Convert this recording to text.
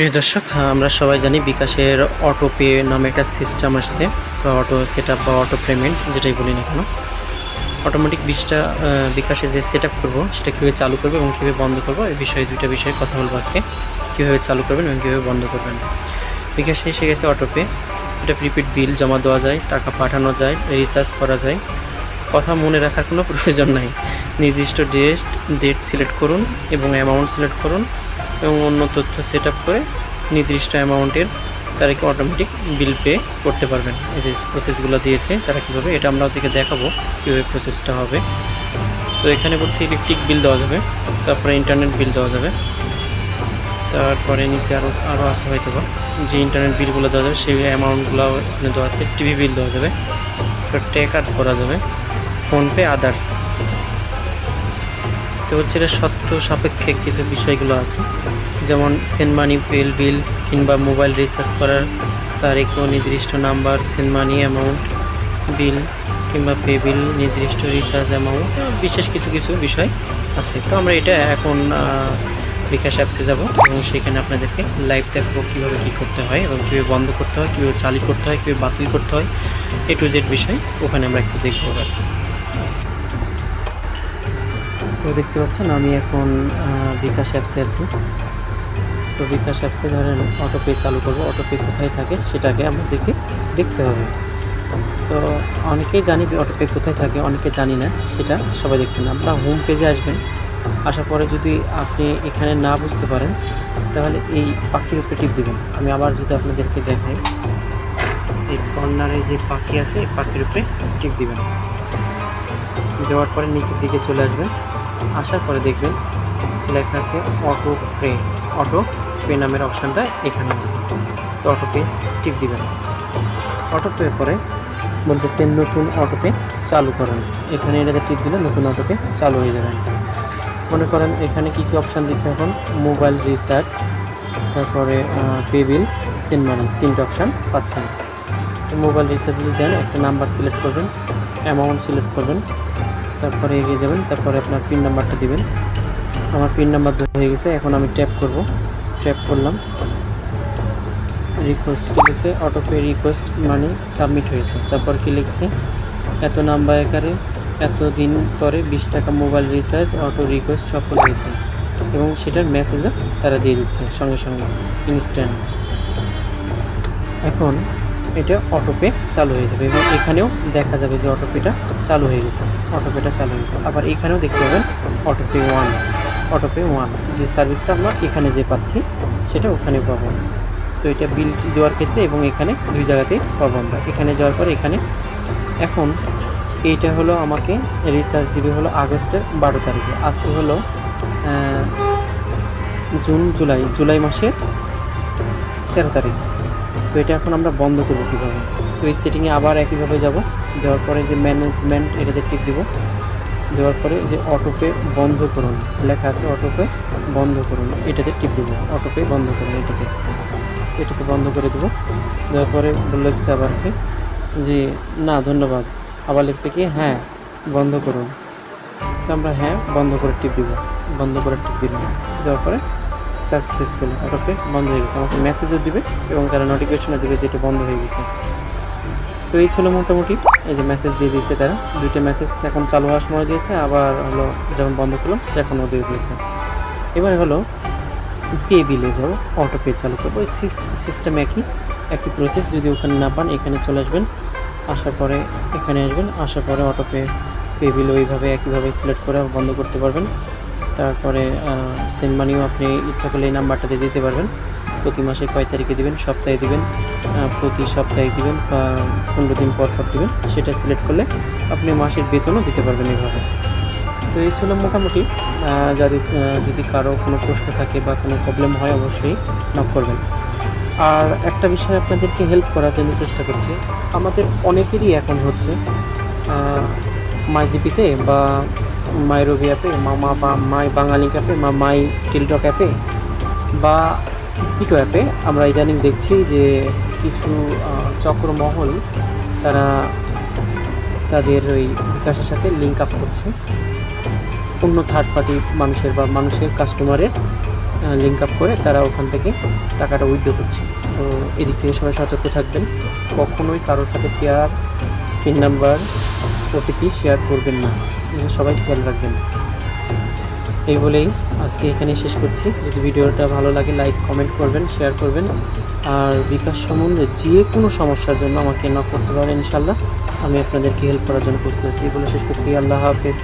প্রিয় দর্শক আমরা সবাই জানি বিকাশের অটো পে নামে একটা সিস্টেম আসছে, বা অটো সেট বা অটো পেমেন্ট যেটাই বলি না কেন। অটোমেটিক বিশটা বিকাশে যে সেট আপ করব, সেটা কীভাবে চালু করব এবং কীভাবে বন্ধ করব এই বিষয়ে দুইটা বিষয়ে কথা বলব আজকে। কীভাবে চালু করবেন এবং কীভাবে বন্ধ করবেন। বিকাশে এসে গেছে অটো পে এটা প্রিপেড বিল জমা দেওয়া যায়, টাকা পাঠানো যায় রিচার্জ করা যায়। কথা মনে রাখার কোনো প্রয়োজন নাই। নির্দিষ্ট ডেট ডেট সিলেক্ট করুন এবং অ্যামাউন্ট সিলেক্ট করুন। এবং অন্য তথ্য সেট করে নির্দিষ্ট অ্যামাউন্টের তাদেরকে অটোমেটিক বিল পে করতে পারবেন। এই যে প্রসেসগুলো দিয়েছে, তারা কীভাবে, এটা আমরা ওদেরকে দেখাবো কীভাবে প্রসেসটা হবে। তো এখানে বলছে ইলেকট্রিক বিল দেওয়া যাবে, তারপরে ইন্টারনেট বিল দেওয়া যাবে, তারপরে নিচে আরও আরও আছে হয়তো বা যে ইন্টারনেট বিলগুলো দেওয়া যাবে, সেই অ্যামাউন্টগুলো এখানে দেওয়া আছে টিভি বিল দেওয়া যাবে টেক আর্ট করা যাবে ফোনপে আদার্স তো হচ্ছে এটা সত্য সাপেক্ষে কিছু বিষয়গুলো আছে। যেমন সেন্ড মানি পেল বিল কিংবা মোবাইল রিচার্জ করার তারিখ ও নির্দিষ্ট number send money amount, bill কিংবা পে বিল, নির্দিষ্ট রিচার্জ অ্যামাউন্ট বিশেষ কিছু কিছু বিষয় আছে। তো আমরা এটা এখন বিকাশ অ্যাপসে যাব এবং সেখানে আপনাদেরকে লাইভ দেখাবো কীভাবে কী করতে হয় এবং কীভাবে বন্ধ করতে হয়, কীভাবে চালু করতে হয়, কীভাবে বাতিল করতে হয়, এ টু জেড বিষয় ওখানে আমরা একটু দেখব। তো দেখতে পাচ্ছেন, আমি এখন বিকাশ অ্যাপসে আছি। তো বিকাশ অ্যাপসে ধরেন অটোপে চালু করব। অটোপে কোথায় থাকে সেটাকে আমাদেরকে দেখতে হবে। তো অনেকেই জানি অটোপে কোথায় থাকে, অনেকে জানি না সেটা, সবাই দেখতে না। আপনার হোম পেজে আসবেন, আসার পরে যদি আপনি এখানে না বুঝতে পারেন, তাহলে এই পাখির উপরে টিপ দেবেন। আমি আবার যদি আপনাদেরকে দেখাই, এই কর্নারে যে পাখি আছে, এই পাখির উপরে টিপ দেবেন। দেওয়ার পরে নিচের দিকে চলে আসবেন। আসার পরে দেখবেন। লেখা আছে অটো পে অটো পে নামের অপশানটা এখানে আছে। তো অটো পে টিপ দিবেন। অটো পে পরে বলতেছে নতুন অটো পে চালু করেন। এখানে এটাতে টিপ দিলে নতুন অটো পে চালু হয়ে যাবেন মনে করেন এখানে কি কি অপশান দিচ্ছে এখন? মোবাইল রিচার্জ, তারপরে পে বিল, সেন্ড মানি তিনটে অপশান পাচ্ছেন। মোবাইল রিচার্জ যদি দেন, একটা নাম্বার সিলেক্ট করবেন, অ্যামাউন্ট সিলেক্ট করবেন তারপরে এগিয়ে যাবেন, তারপরে আপনার পিন নাম্বারটা দিবেন। আমার পিন নাম্বার হয়ে গেছে, এখন আমি ট্যাপ করব। ট্যাপ করলাম। রিকোয়েস্ট লিখছে? অটোপে রিকোয়েস্ট মানে সাবমিট হয়েছে। তারপর কি লিখছে? এত নাম্বার আকারে, এত দিন পরে বিশ টাকা মোবাইল রিচার্জ অটো রিকোয়েস্ট সফল হয়েছে। এবং সেটার মেসেজও তারা দিয়ে দিচ্ছে সঙ্গে সঙ্গে ইনস্ট্যান্ট এখন এটা অটোপে চালু হয়ে যাবে এবং এখানেও দেখা যাবে যে অটোপেটা চালু হয়ে গেছে, অটোপেটা চালু হয়ে গেছে। আবার এখানেও দেখতে পাবেন অটোপে ওয়ান অটোপে ওয়ান। যে সার্ভিসটা আমরা এখানে যে পাচ্ছি, সেটা ওখানে পাবো। তো এটা বিল দেওয়ার ক্ষেত্রে এবং এখানে দুই জায়গাতেই পাবো আমরা। এখানে যাওয়ার পর এখানে এখন এইটা হলো আমাকে রিচার্জ দিবে হলো আগস্টের বারো তারিখে। আজকে হলো জুন, জুলাই জুলাই মাসের তেরো তারিখ। এটা এখন আমরা বন্ধ করব কীভাবে? তো এই সেটিংয়ে আবার একইভাবে যাব। দেওয়ার পরে যে ম্যানেজমেন্ট এটাতে টিপ দেবো। দেওয়ার পরে যে অটোপে বন্ধ করুন, লেখা আছে অটোপে বন্ধ করুন, এটাতে টিপ দেবো। অটোপে বন্ধ করুন এটাতে। এটাতে বন্ধ করে দেবো। দেওয়ার পরে লিখছে আবার কি? যে না, ধন্যবাদ। আবার লিখছে কি? হ্যাঁ বন্ধ করুন। তো আমরা হ্যাঁ বন্ধ করে টিপ দিব। বন্ধ করে টিপ দিলাম। দেওয়ার পরে সাকসেসফুল অটোপে বন্ধ হয়ে গেছে। আমাকে মেসেজও দিবে এবং তারা নোটিফিকেশনও দিবে যে এটা বন্ধ হয়ে গেছে। তো এই ছিল মোটামুটি, এই যে মেসেজ দিয়ে দিয়েছে তারা। দুইটা মেসেজ এখন চালু হওয়ার সময় দিয়েছে, আবার হলো যখন বন্ধ করলাম, সেখনও দিয়ে দিয়েছে। এবার হলো পে বিলে যাব অটো পে চালু করব। এই সিস্টেম একই একই প্রসেস যদি ওখানে না পান, এখানে চলে আসবেন। আসার পরে এখানে আসবেন, আসার পরে অটো পে পে বিল ওইভাবে, একইভাবে সিলেক্ট করে বন্ধ করতে পারবেন। তারপরে সেন্ড মানিও আপনি ইচ্ছা করলে এই নাম্বারটাতে দিতে পারবেন। প্রতি মাসে কয় তারিখে দিবেন? সপ্তাহে দিবেন। প্রতি সপ্তাহে দিবেন বা পনেরো দিন পর পর দিবেন। সেটা সিলেক্ট করলে আপনি মাসের বেতনও দিতে পারবেন এইভাবে তো এই ছিল মোটামুটি। যাদের যদি যদি কারও কোনো প্রশ্ন থাকে বা কোনো প্রবলেম হয়, অবশ্যই নক করবেন। আর একটা বিষয় আপনাদেরকে হেল্প করার জন্য চেষ্টা করছি। আমাদের অনেকেরই এখন হচ্ছে মাইজিপিতে বা মাই রবি অ্যাপে মামা বা, মাই বাঙালি অ্যাপে বা মাই টিলটক অ্যাপে বা স্কিটো অ্যাপে আমরা ইদানিং দেখছি যে কিছু চক্রমহল তারা তাদের ওই বিকাশের সাথে লিঙ্ক আপ করছে। অন্য থার্ড পার্টি মানুষের বা মানুষের কাস্টমারের লিঙ্ক আপ করে তারা ওখান থেকে টাকাটা উইথড্র করছে। তো এদিক থেকে সবাই সতর্ক থাকবেন, কখনোই কারোর সাথে পেয়ার পিন নাম্বার ওটিপি শেয়ার করবেন না। এটা সবাই খেয়াল রাখবেন। এই বলেই আজকে এখানে শেষ করছি। যদি ভিডিওটা ভালো লাগে লাইক কমেন্ট করবেন শেয়ার করবেন। আর বিকাশ সম্বন্ধে যে কোনো সমস্যার জন্য আমাকে না করতে পারেন ইনশাল্লাহ আমি আপনাদেরকে হেল্প করার জন্য প্রস্তুত আছি। এই বলে শেষ করছি। আল্লাহ হাফেজ।